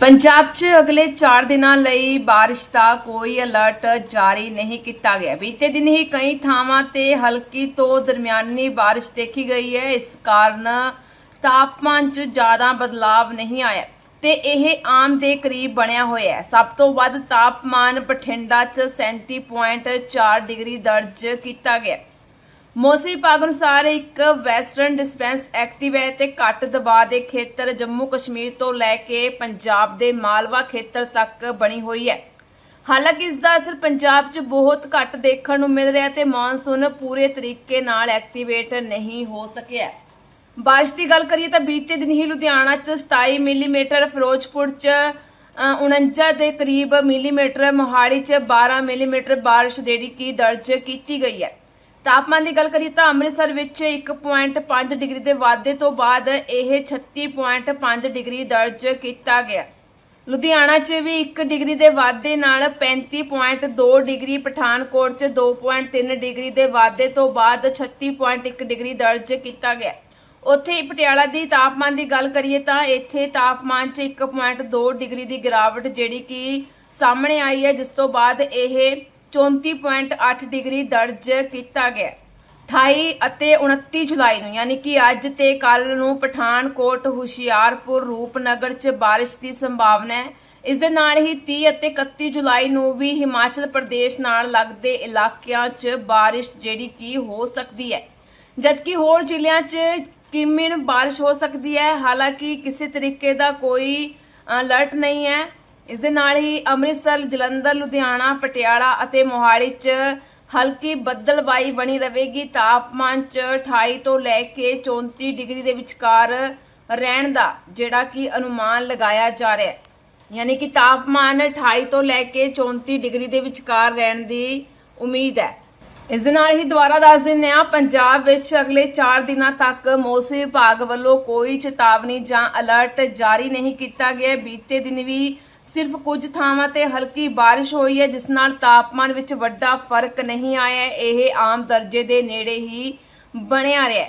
ਪੰਜਾਬ 'ਚ ਅਗਲੇ 4 ਦਿਨਾਂ ਲਈ ਬਾਰਿਸ਼ ਦਾ ਕੋਈ ਅਲਰਟ ਜਾਰੀ ਨਹੀਂ ਕੀਤਾ ਗਿਆ। ਬੀਤੇ ਦਿਨ ਹੀ ਕਈ ਥਾਵਾਂ ਤੇ ਹਲਕੀ ਤੋਂ ਦਰਮਿਆਨੀ ਬਾਰਿਸ਼ ਦੇਖੀ ਗਈ ਹੈ। ਇਸ ਕਾਰਨ ਤਾਪਮਾਨ 'ਚ ਜ਼ਿਆਦਾ ਬਦਲਾਵ ਨਹੀਂ ਆਇਆ ਤੇ ਇਹ ਆਮ ਦੇ ਕਰੀਬ ਬਣਿਆ ਹੋਇਆ ਹੈ। ਸਭ ਤੋਂ ਵੱਧ ਤਾਪਮਾਨ ਬਠਿੰਡਾ 'ਚ 37.4 ਡਿਗਰੀ ਦਰਜ ਕੀਤਾ ਗਿਆ। ਮੌਸਮੀ ਵਿਭਾਗ ਅਨੁਸਾਰ ਇੱਕ ਵੈਸਟਰਨ ਡਿਸਪੈਂਸ ਐਕਟਿਵ ਹੈ ਤੇ ਘੱਟ ਦਬਾਅ ਦੇ ਖੇਤਰ ਜੰਮੂ ਕਸ਼ਮੀਰ ਤੋਂ ਲੈ ਕੇ ਪੰਜਾਬ ਦੇ ਮਾਲਵਾ ਖੇਤਰ ਤੱਕ ਬਣੀ ਹੋਈ ਹੈ। ਹਾਲਾਂਕਿ ਇਸ ਦਾ ਅਸਰ ਪੰਜਾਬ 'ਚ ਬਹੁਤ ਘੱਟ ਦੇਖਣ ਨੂੰ ਮਿਲ ਰਿਹਾ ਹੈ ਤੇ ਮੌਨਸੂਨ ਪੂਰੇ ਤਰੀਕੇ ਨਾਲ ਐਕਟੀਵੇਟ ਨਹੀਂ ਹੋ ਸਕਿਆ ਬਾਰਿਸ਼ ਦੀ ਗੱਲ ਕਰੀਏ ਤਾਂ ਬੀਤੇ ਦਿਨ ਹੀ ਲੁਧਿਆਣਾ 'ਚ 27 ਮਿਲੀਮੀਟਰ ਫਿਰੋਜ਼ਪੁਰ 'ਚ ਅ, 49 ਦੇ ਕਰੀਬ ਮਿਲੀਮੀਟਰ ਮੋਹਾਲੀ 'ਚ 12 ਮਿਲੀਮੀਟਰ ਬਾਰਿਸ਼ ਜਿਹੜੀ ਕਿ ਦਰਜ ਕੀਤੀ ਗਈ ਹੈ। ਤਾਪਮਾਨ ਦੀ ਗੱਲ ਕਰੀਏ ਤਾਂ ਅੰਮ੍ਰਿਤਸਰ ਵਿੱਚ 1.5 ਡਿਗਰੀ ਦੇ ਵਾਧੇ ਤੋਂ ਬਾਅਦ ਇਹ 36.5 ਡਿਗਰੀ ਦਰਜ ਕੀਤਾ ਗਿਆ। ਲੁਧਿਆਣਾ 'ਚ ਵੀ 1 ਡਿਗਰੀ ਦੇ ਵਾਧੇ ਨਾਲ 35.2 ਡਿਗਰੀ, ਪਠਾਨਕੋਟ 'ਚ 2.3 ਡਿਗਰੀ ਦੇ ਵਾਧੇ ਤੋਂ ਬਾਅਦ 36.1 ਡਿਗਰੀ ਦਰਜ ਕੀਤਾ ਗਿਆ। ਉੱਥੇ ਪਟਿਆਲਾ ਦੀ ਤਾਪਮਾਨ ਦੀ ਗੱਲ ਕਰੀਏ ਤਾਂ ਇੱਥੇ ਤਾਪਮਾਨ 'ਚ 1.2 ਡਿਗਰੀ ਦੀ ਗਿਰਾਵਟ ਜਿਹੜੀ ਕਿ ਸਾਹਮਣੇ ਆਈ ਹੈ, ਜਿਸ ਤੋਂ ਬਾਅਦ ਇਹ 34.8 ਡਿਗਰੀ ਦਰਜ ਕੀਤਾ ਗਿਆ। 28 ਅਤੇ 29 ਜੁਲਾਈ ਨੂੰ, ਯਾਨੀ ਕਿ ਅੱਜ ਤੇ ਕੱਲ ਨੂੰ ਪਠਾਨਕੋਟ, ਹੁਸ਼ਿਆਰਪੁਰ, ਰੂਪਨਗਰ 'ਚ ਬਾਰਿਸ਼ ਦੀ ਸੰਭਾਵਨਾ ਹੈ। ਇਸ ਦੇ ਨਾਲ ਹੀ 30 ਅਤੇ 31 ਜੁਲਾਈ ਨੂੰ ਵੀ ਹਿਮਾਚਲ ਪ੍ਰਦੇਸ਼ ਨਾਲ ਲੱਗਦੇ ਇਲਾਕਿਆਂ 'ਚ ਬਾਰਿਸ਼ ਜਿਹੜੀ ਕੀ ਹੋ ਸਕਦੀ ਹੈ। ਜਦਕਿ ਹੋਰ ਜ਼ਿਲ੍ਹਿਆਂ 'ਚ ਕਿੰਮਿਣ ਬਾਰਿਸ਼ ਹੋ ਸਕਦੀ ਹੈ, ਹਾਲਾਂਕਿ ਕਿਸੇ ਤਰੀਕੇ ਦਾ ਕੋਈ ਅਲਰਟ ਨਹੀਂ ਹੈ। ਇਸ ਦੇ ਨਾਲ ਹੀ ਅੰਮ੍ਰਿਤਸਰ, ਜਲੰਧਰ, ਲੁਧਿਆਣਾ, ਪਟਿਆਲਾ ਅਤੇ ਮੋਹਾਲੀ 'ਚ ਹਲਕੀ ਬੱਦਲਬਾਈ ਬਣੀ ਰਹੇਗੀ। ਤਾਪਮਾਨ 'ਚ 28 ਤੋਂ ਲੈ ਕੇ 34 ਡਿਗਰੀ ਦੇ ਵਿਚਕਾਰ ਰਹਿਣ ਦਾ ਜਿਹੜਾ ਕਿ ਅਨੁਮਾਨ ਲਗਾਇਆ ਜਾ ਰਿਹਾ ਹੈ। ਯਾਨੀ ਕਿ ਤਾਪਮਾਨ 28 ਤੋਂ ਲੈ ਕੇ 34 ਡਿਗਰੀ ਦੇ ਵਿਚਕਾਰ ਰਹਿਣ ਦੀ ਉਮੀਦ ਹੈ। ਇਸ ਦੇ ਨਾਲ ਹੀ ਦੁਬਾਰਾ ਦੱਸ ਦਿੰਦੇ ਹਾਂ, ਪੰਜਾਬ ਵਿੱਚ ਅਗਲੇ 4 ਦਿਨਾਂ ਤੱਕ ਮੌਸਮ ਵਿਭਾਗ ਵੱਲੋਂ ਕੋਈ ਚੇਤਾਵਨੀ ਜਾਂ ਅਲਰਟ ਜਾਰੀ ਨਹੀਂ ਕੀਤਾ ਗਿਆ। ਬੀਤੇ ਦਿਨ ਵੀ ਸਿਰਫ ਕੁਝ ਥਾਵਾਂ ਤੇ ਹਲਕੀ ਬਾਰਿਸ਼ ਹੋਈ ਹੈ, ਜਿਸ ਨਾਲ ਤਾਪਮਾਨ ਵਿੱਚ ਵੱਡਾ ਫ਼ਰਕ ਨਹੀਂ ਆਇਆ ਇਹ ਆਮ ਦਰਜੇ ਦੇ ਨੇੜੇ ਹੀ ਬਣਿਆ ਰਿਹਾ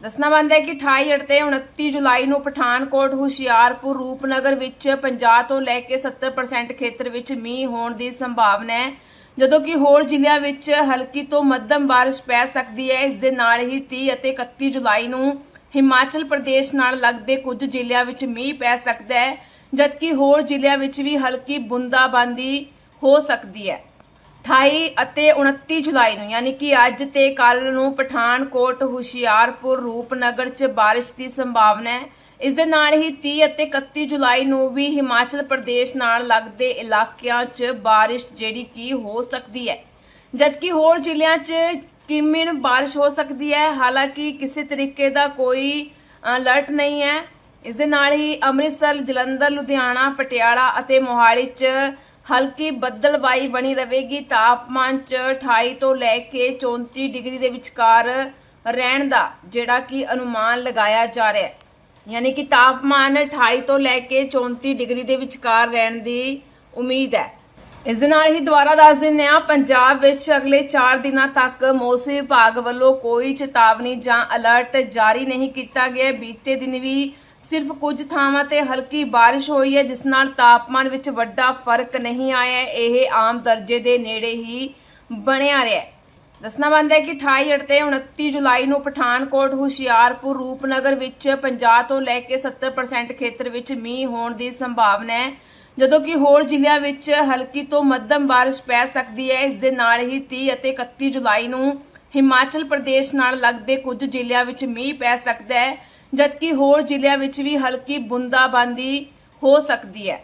ਦੱਸਣਾ ਬੰਦਾ ਹੈ ਕਿ 28 ਅਤੇ 29 ਜੁਲਾਈ ਨੂੰ ਪਠਾਨਕੋਟ, ਹੁਸ਼ਿਆਰਪੁਰ, ਰੂਪਨਗਰ ਵਿੱਚ 50 ਤੋਂ ਲੈ ਕੇ 70% ਖੇਤਰ ਵਿੱਚ ਮੀਂਹ ਹੋਣ ਦੀ ਸੰਭਾਵਨਾ ਹੈ। ਜਦੋਂ ਕਿ ਹੋਰ ਜ਼ਿਲ੍ਹਿਆਂ ਵਿੱਚ ਹਲਕੀ ਤੋਂ ਮੱਧਮ ਬਾਰਿਸ਼ ਪੈ ਸਕਦੀ ਹੈ, ਇਸ ਦੇ ਨਾਲ ਹੀ 30 ਅਤੇ 31 ਜੁਲਾਈ ਨੂੰ ਹਿਮਾਚਲ ਪ੍ਰਦੇਸ਼ ਨਾਲ ਲੱਗਦੇ ਕੁਝ ਜ਼ਿਲ੍ਹਿਆਂ ਵਿੱਚ ਮੀਂਹ ਪੈ ਸਕਦਾ ਹੈ, ਜਦਕਿ ਹੋਰ ਜ਼ਿਲ੍ਹਿਆਂ ਵਿੱਚ ਵੀ ਹਲਕੀ ਬੂੰਦਾਬਾਂਦੀ ਹੋ ਸਕਦੀ ਹੈ। 28 ਅਤੇ 29 ਜੁਲਾਈ ਨੂੰ, ਯਾਨੀ ਕਿ ਅੱਜ ਤੇ ਕੱਲ ਨੂੰ ਪਠਾਨਕੋਟ, ਹੁਸ਼ਿਆਰਪੁਰ, ਰੂਪਨਗਰ 'ਚ ਬਾਰਿਸ਼ ਦੀ ਸੰਭਾਵਨਾ ਹੈ। ਇਸ ਦੇ ਨਾਲ ਹੀ 30 ਅਤੇ 31 ਜੁਲਾਈ ਨੂੰ ਵੀ ਹਿਮਾਚਲ ਪ੍ਰਦੇਸ਼ ਨਾਲ ਲੱਗਦੇ ਇਲਾਕਿਆਂ 'ਚ ਬਾਰਿਸ਼ ਜਿਹੜੀ ਕੀ ਹੋ ਸਕਦੀ ਹੈ। ਜਦਕਿ ਹੋਰ ਜ਼ਿਲ੍ਹਿਆਂ 'ਚ ਕਿੰਮਿਣ ਬਾਰਿਸ਼ ਹੋ ਸਕਦੀ ਹੈ। ਹਾਲਾਂਕਿ ਕਿਸੇ ਤਰੀਕੇ ਦਾ ਕੋਈ ਅਲਰਟ ਨਹੀਂ ਹੈ। ਇਸ ਦੇ ਨਾਲ ਹੀ ਅੰਮ੍ਰਿਤਸਰ, ਜਲੰਧਰ, ਲੁਧਿਆਣਾ, ਪਟਿਆਲਾ ਅਤੇ ਮੋਹਾਲੀ 'ਚ ਹਲਕੀ ਬੱਦਲਬਾਈ ਬਣੀ ਰਹੇਗੀ। ਤਾਪਮਾਨ 'ਚ 28 ਤੋਂ ਲੈ ਕੇ 34 ਡਿਗਰੀ ਦੇ ਵਿਚਕਾਰ ਰਹਿਣ ਦਾ ਜਿਹੜਾ ਕਿ ਅਨੁਮਾਨ ਲਗਾਇਆ ਜਾ ਰਿਹਾ ਹੈ। ਯਾਨੀ ਕਿ ਤਾਪਮਾਨ 28 ਤੋਂ ਲੈ ਕੇ 34 ਡਿਗਰੀ ਦੇ ਵਿਚਕਾਰ ਰਹਿਣ ਦੀ ਉਮੀਦ ਹੈ। ਇਸ ਦੇ ਨਾਲ ਹੀ ਦੁਬਾਰਾ ਦੱਸ ਦਿੰਦੇ ਹਾਂ, ਪੰਜਾਬ ਵਿੱਚ ਅਗਲੇ 4 ਦਿਨਾਂ ਤੱਕ ਮੌਸਮ ਵਿਭਾਗ ਵੱਲੋਂ ਕੋਈ ਚੇਤਾਵਨੀ ਜਾਂ ਅਲਰਟ ਜਾਰੀ ਨਹੀਂ ਕੀਤਾ ਗਿਆ। ਬੀਤੇ ਦਿਨ ਵੀ ਸਿਰਫ ਕੁਝ ਥਾਵਾਂ ਤੇ ਹਲਕੀ ਬਾਰਿਸ਼ ਹੋਈ ਹੈ, ਜਿਸ ਨਾਲ ਤਾਪਮਾਨ ਵਿੱਚ ਵੱਡਾ ਫ਼ਰਕ ਨਹੀਂ ਆਇਆ। ਇਹ ਆਮ ਦਰਜੇ ਦੇ ਨੇੜੇ ਹੀ ਬਣਿਆ ਰਿਹਾ ਦੱਸਣਾ ਬੰਦਾ ਹੈ ਕਿ 28 ਅਤੇ 29 ਜੁਲਾਈ ਨੂੰ ਪਠਾਨਕੋਟ, ਹੁਸ਼ਿਆਰਪੁਰ, ਰੂਪਨਗਰ ਵਿੱਚ 50 ਤੋਂ ਲੈ ਕੇ 70% ਖੇਤਰ ਵਿੱਚ ਮੀਂਹ ਹੋਣ ਦੀ ਸੰਭਾਵਨਾ ਹੈ। ਜਦੋਂ ਕਿ ਹੋਰ ਜ਼ਿਲ੍ਹਿਆਂ ਵਿੱਚ ਹਲਕੀ ਤੋਂ ਮੱਧਮ ਬਾਰਿਸ਼ ਪੈ ਸਕਦੀ ਹੈ। ਇਸ ਦੇ ਨਾਲ ਹੀ 30 ਅਤੇ 31 ਜੁਲਾਈ ਨੂੰ ਹਿਮਾਚਲ ਪ੍ਰਦੇਸ਼ ਨਾਲ ਲੱਗਦੇ ਕੁਝ ਜ਼ਿਲ੍ਹਿਆਂ ਵਿੱਚ ਮੀਂਹ ਪੈ ਸਕਦਾ ਹੈ, ਜਦਕਿ ਹੋਰ ਜ਼ਿਲ੍ਹਿਆਂ ਵਿੱਚ ਵੀ ਹਲਕੀ ਬੂੰਦਾਬਾਂਦੀ ਹੋ ਸਕਦੀ ਹੈ।